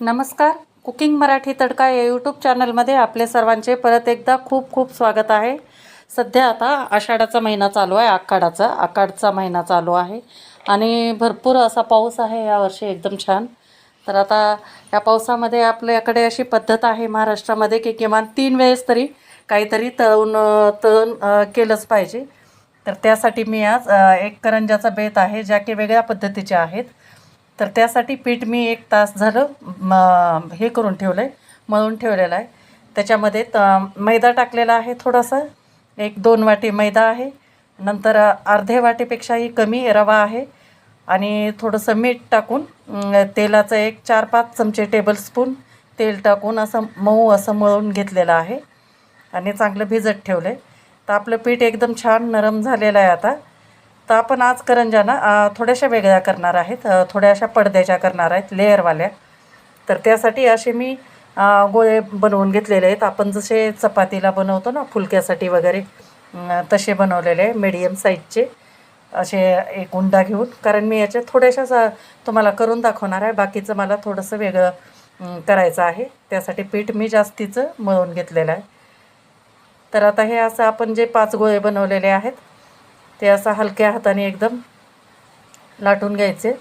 नमस्कार. कुकिंग मराठी तडका या यूट्यूब चॅनलमध्ये आपले सर्वांचे परत एकदा खूप खूप स्वागत आहे. सध्या आता आषाढाचा महिना चालू आहे आखाडाचा. आखाडचा महिना चालू आहे आणि भरपूर असा पाऊस आहे यावर्षी एकदम छान. तर आता या पावसामध्ये आपल्याकडे अशी पद्धत आहे महाराष्ट्रामध्ये की किमान तीन वेळेस तरी काहीतरी तळून तळून केलंच पाहिजे. तर त्यासाठी मी आज एक करंजाचा बेत आहे ज्या की वेगळ्या पद्धतीच्या आहेत. तर त्यासाठी पीठ मी एक तास झालं म हे करून ठेवलं आहे मळून ठेवलेलं आहे. त्याच्यामध्ये त मैदा टाकलेला आहे थोडासा एक दोन वाटी मैदा आहे. नंतर अर्धे वाटीपेक्षाही कमी रवा आहे. आणि थोडंसं मीठ टाकून तेलाचं एक चार पाच चमचे टेबलस्पून तेल टाकून असं मऊ असं मळून घेतलेलं आहे. आणि चांगलं भिजत ठेवलं आहे तर आपलं पीठ एकदम छान नरम झालेलं आहे आता. तर आपण आज करंजाना ना थोड्याशा वेगळ्या करणार आहेत थोड्याशा पडद्याच्या करणार आहेत लेअरवाल्या. तर त्यासाठी असे मी गोळे बनवून घेतलेले आहेत. आपण जसे चपातीला बनवतो ना फुलक्यासाठी वगैरे तसे बनवलेले आहे मीडियम साईजचे असे एक उंडा घेऊन. कारण मी याच्या थोड्याशा तुम्हाला करून दाखवणार आहे. बाकीचं मला थोडंसं वेगळं करायचं आहे. त्यासाठी पीठ मी जास्तीचं मळून घेतलेलं आहे. तर आता हे असं आपण जे पाच गोळे बनवलेले आहेत ते असं हलक्या हाताने एकदम लाटून घ्यायचे.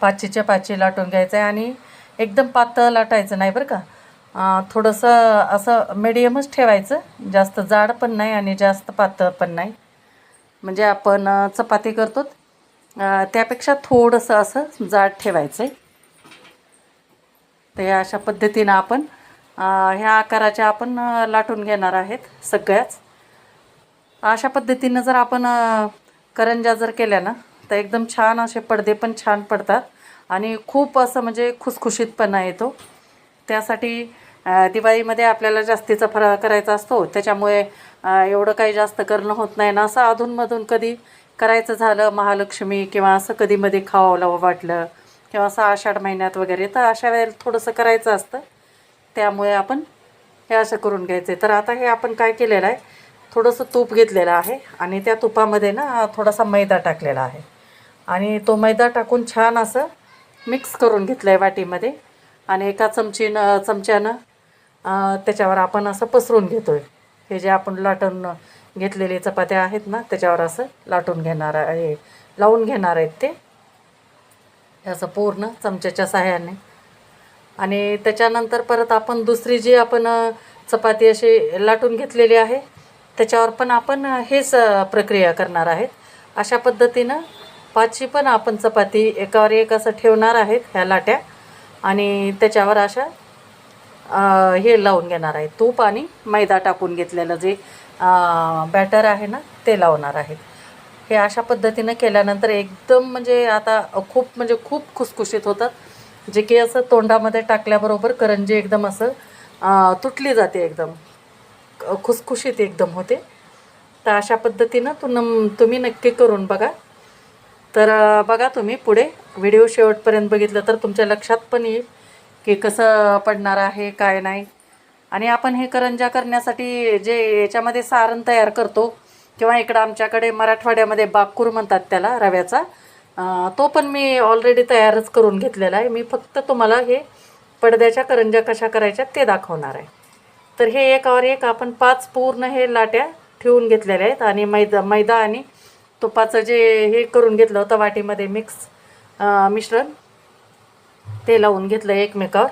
पाचीच्या पाची लाटून घ्यायचं आहे आणि एकदम पातळ लाटायचं नाही बरं का. थोडंसं असं मिडियमच ठेवायचं. जास्त जाड पण नाही आणि जास्त पातळ पण नाही. म्हणजे आपण चपाती करतो. त्यापेक्षा थोडंसं असं जाड ठेवायचं आहे तर ह्या अशा पद्धतीनं आपण ह्या आकाराच्या आपण लाटून घेणार आहेत सगळ्याच. अशा पद्धतीनं जर आपण करंजा जर केल्या ना तर एकदम छान असे पडदे पण छान पडतात. आणि खूप असं म्हणजे खुसखुशीतपणा येतो. त्यासाठी दिवाळीमध्ये आपल्याला जास्तीचा फराळ करायचा असतो. त्याच्यामुळे एवढं काही जास्त करणं होत नाही ना. असं अधूनमधून कधी करायचं झालं महालक्ष्मी किंवा असं कधीमध्ये खावावं वाटलं किंवा असं आषाढ महिन्यात वगैरे तर अशा वेळेला थोडंसं करायचं असतं. त्यामुळे आपण हे असं करून घ्यायचे तर आता हे आपण काय केलेलं आहे? थोडंसं तूप घेतलेलं आहे आणि त्या तुपामध्ये ना थोडासा मैदा टाकलेला आहे. आणि तो मैदा टाकून छान असं मिक्स करून घेतलं आहे वाटीमध्ये. आणि एका चमचीनं चमच्यानं त्याच्यावर आपण असं पसरून घेतो आहे हे जे आपण लाटून घेतलेले चपात्या आहेत ना त्याच्यावर असं लाटून घेणार आहे लावून घेणार आहेत ते. हे असं पूर्ण चमच्याच्या सहाय्याने. आणि त्याच्यानंतर परत आपण दुसरी जी आपण चपाती अशी लाटून घेतलेली आहे त्याच्यावर पण आपण हेच प्रक्रिया करणार आहेत. अशा पद्धतीनं पाचशी पण आपण चपाती एकावर एक असं ठेवणार आहेत ह्या लाट्या आणि त्याच्यावर अशा हे लावून घेणार आहे तूप आणि मैदा टाकून घेतलेलं जे बॅटर आहे ना ते लावणार आहेत. हे अशा पद्धतीनं केल्यानंतर एकदम म्हणजे आता खूप म्हणजे खूप खुसखुशीत होतात. जे की असं तोंडामध्ये टाकल्याबरोबर करंजी एकदम असं तुटली जाते एकदम. खुसखुशीत एकदम होते. तर अशा पद्धतीनं तू नम तुम्ही नक्की करून बघा. तर बघा तुम्ही पुढे. व्हिडिओ शेवटपर्यंत बघितलं तर तुमच्या लक्षात पण येईल की कसं पडणार आहे काय नाही. आणि आपण हे करंजा करण्यासाठी जे याच्यामध्ये सारण तयार करतो किंवा इकडं आमच्याकडे मराठवाड्यामध्ये बाकूर म्हणतात त्याला रव्याचा तो पण मी ऑलरेडी तयारच करून घेतलेला आहे. मी फक्त तुम्हाला हे पडद्याच्या करंजा कशा करायच्या ते दाखवणार आहे. तर हे एकावर एक आपण पाच पूर्ण हे लाट्या ठेवून घेतलेल्या आहेत आणि मैदा मैदा आणि तुपाचं जे हे करून घेतलं होतं वाटीमध्ये मिक्स मिश्रण ते लावून घेतलं एकमेकावर.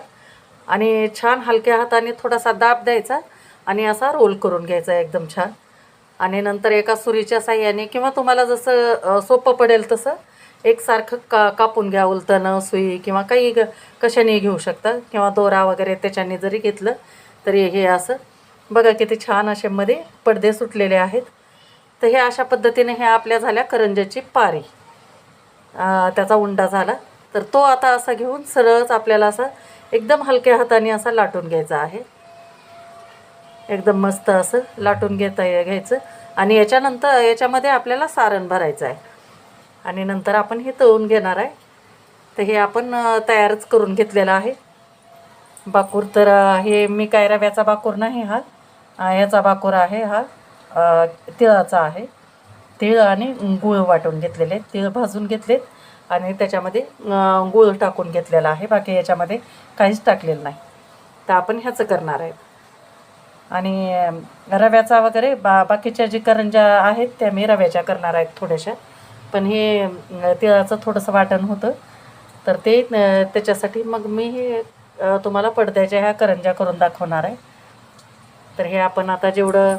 आणि छान हलक्या हाताने थोडासा दाब द्यायचा आणि असा रोल करून घ्यायचा एकदम छान. आणि नंतर एका सुरीच्या साह्याने किंवा तुम्हाला जसं सोपं पडेल तसं एकसारखं का कापून घ्या उलटणं सुई किंवा काही ग- कशाने घेऊ शकता किंवा दोरा वगैरे त्याच्याने जरी घेतलं तरी हे असं. बघा किती छान असे मध्ये पडदे सुटलेले आहेत. तर हे अशा पद्धतीने हे आपल्या झाल्या करंज्याची पारी. त्याचा उंडा झाला. तर तो आता असा घेऊन सरळच आपल्याला असा एकदम हलक्या हाताने असा लाटून घ्यायचा आहे. एकदम मस्त असं लाटून घेता घ्यायचं. आणि याच्यानंतर याच्यामध्ये आपल्याला सारण भरायचं आहे. आणि नंतर आपण हे तळून घेणार आहे. तर हे आपण तयारच करून घेतलेलं आहे. बाकूर तर हे मी काय रव्याचा बाकूर नाही हा. अ, ह्याचा बाकूर आहे हा. तिळाचा आहे. तिळ आणि गूळ वाटून घेतलेले तिळ भाजून घेतलेत आणि त्याच्यामध्ये गुळ गूळ टाकून घेतलेला आहे. बाकी याच्यामध्ये काहीच टाकलेलं नाही. तर आपण ह्याचं करणार आहे. आणि रव्याचा वगैरे बा बाकीच्या जी करंज्या आहेत त्या मी रव्याच्या करणार आहेत थोड्याशा. पण हे तिळाचं थोडंसं वाटण होतं. तर ते त्याच्यासाठी मग मी हे तुम्हाला पडद्याच्या ह्या करंज्या करून दाखवणार आहे. तर हे आपण आता जेवढं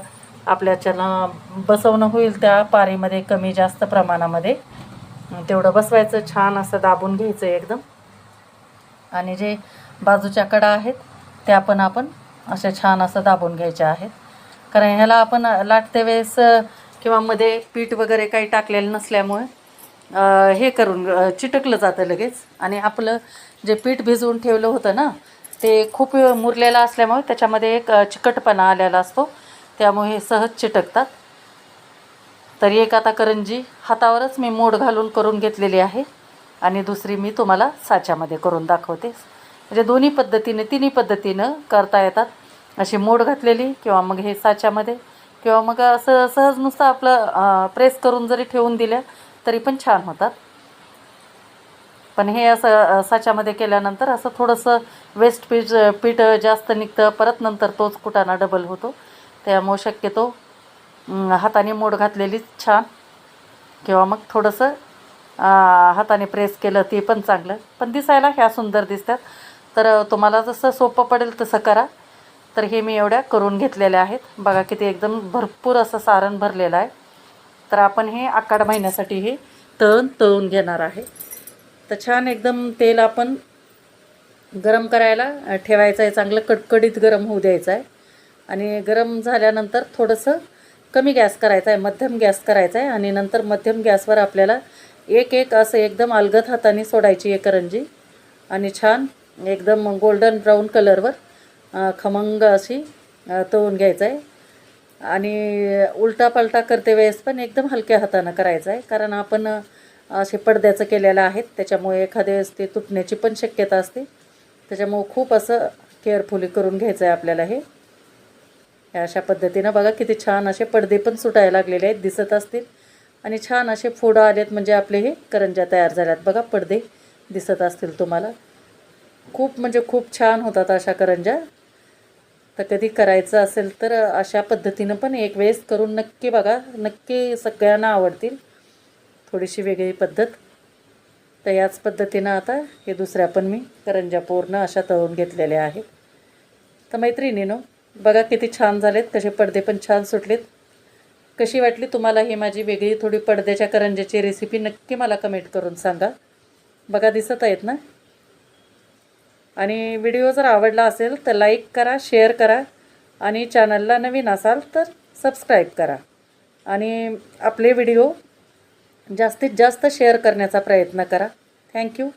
आपल्याच्यानं बसवणं होईल त्या पारीमध्ये कमी जास्त प्रमाणामध्ये तेवढं बसवायचं. छान असं दाबून घ्यायचं एकदम. आणि जे बाजूच्या कडा आहेत त्या पण आपण अशा छान असं दाबून घ्यायच्या आहेत. कारण ह्याला आपण लाटते वेळेस किंवा मध्ये पीठ वगैरे काही टाकलेलं नसल्यामुळे हे करून चिटकलं जातं लगेच. आणि आपलं जे पीठ भिजवून ठेवलं होतं ना ते खूप मुरलेलं असल्यामुळे त्याच्यामध्ये एक चिकटपणा आलेला असतो. त्यामुळे हे सहज चिटकतात. तर एक आता करंजी हातावरच मी मोड घालून करून घेतलेली आहे. आणि दुसरी मी तुम्हाला साच्यामध्ये करून दाखवते. म्हणजे दोन्ही पद्धतीने तिन्ही पद्धतीनं करता येतात. अशी मोड घातलेली किंवा मग हे साच्यामध्ये किंवा मग असं सहज नुसतं आपलं प्रेस करून जरी ठेवून दिल्या तरी पण छान होतात. पण हे असं साच्यामध्ये केल्यानंतर असं थोडंसं वेस्ट पीठ पीठ जास्त निघतं. परत नंतर तोच कुटाणा डबल होतो. त्यामुळे शक्यतो हाताने मोड घातलेलीच छान. किंवा मग थोडंसं हाताने प्रेस केलं ते पण चांगलं. पण दिसायला ह्या सुंदर दिसतात. तर तुम्हाला जसं सोपं पडेल तसं करा. तर हे मी एवढ्या करून घेतलेल्या आहेत. बघा किती एकदम भरपूर असं सारण भरलेलं आहे. तर आपण हे आकाड महिन्यासाठी हे तळून तळून घेणार आहे. तर छान एकदम तेल आपण गरम करायला ठेवायचं आहे. चांगलं कडकडीत गरम होऊ द्यायचं आहे. आणि गरम झाल्यानंतर थोडंसं कमी गॅस करायचा आहे मध्यम गॅस करायचा आहे. आणि नंतर मध्यम गॅसवर आपल्याला एक एक असं एकदम अलगद हाताने सोडायची आहे करंजी. आणि छान एकदम गोल्डन ब्राऊन कलरवर खमंग अशी तळून घ्यायचं आहे. आणि उलटापालटा करते वेळेस पण एकदम हलक्या हातानं करायचं आहे. कारण आपण असे पडद्याचं केलेलं आहेत. त्याच्यामुळे एखाद्या वेळेस ते तुटण्याची पण शक्यता असते. त्याच्यामुळं खूप असं केअरफुली करून घ्यायचं आहे आपल्याला हे. अशा पद्धतीनं बघा किती छान असे पडदे पण सुटायला लागलेले आहेत दिसत असतील. आणि छान असे फोडं आलेत म्हणजे आपले हे करंज्या तयार झाल्यात. बघा पडदे दिसत असतील तुम्हाला. खूप म्हणजे खूप छान होतात अशा करंज्या तर कधी करायचं असेल तर अशा पद्धतीनं पण एक वेळेस करून नक्की बघा नक्की सगळ्यांना आवडतील. थोडीशी वेगळी पद्धत. तर याच पद्धतीनं आता हे दुसऱ्या पण मी करंज्या पूर्ण अशा तळून घेतलेल्या आहेत. तर मैत्रिणीनो बघा किती छान झालेत कसे पडदे पण छान सुटलेत. कशी वाटली तुम्हाला ही माझी वेगळी थोडी पडद्याच्या करंज्याची रेसिपी नक्की मला कमेंट करून सांगा. बघा दिसत आहेत ना? आणि व्हिडिओ जर आवडला असेल तर लाईक करा शेअर करा आणि चॅनलला नवीन असाल तर सबस्क्राईब करा. आणि आपले व्हिडिओ जास्तीत जास्त शेअर करण्याचा प्रयत्न करा. थँक्यू.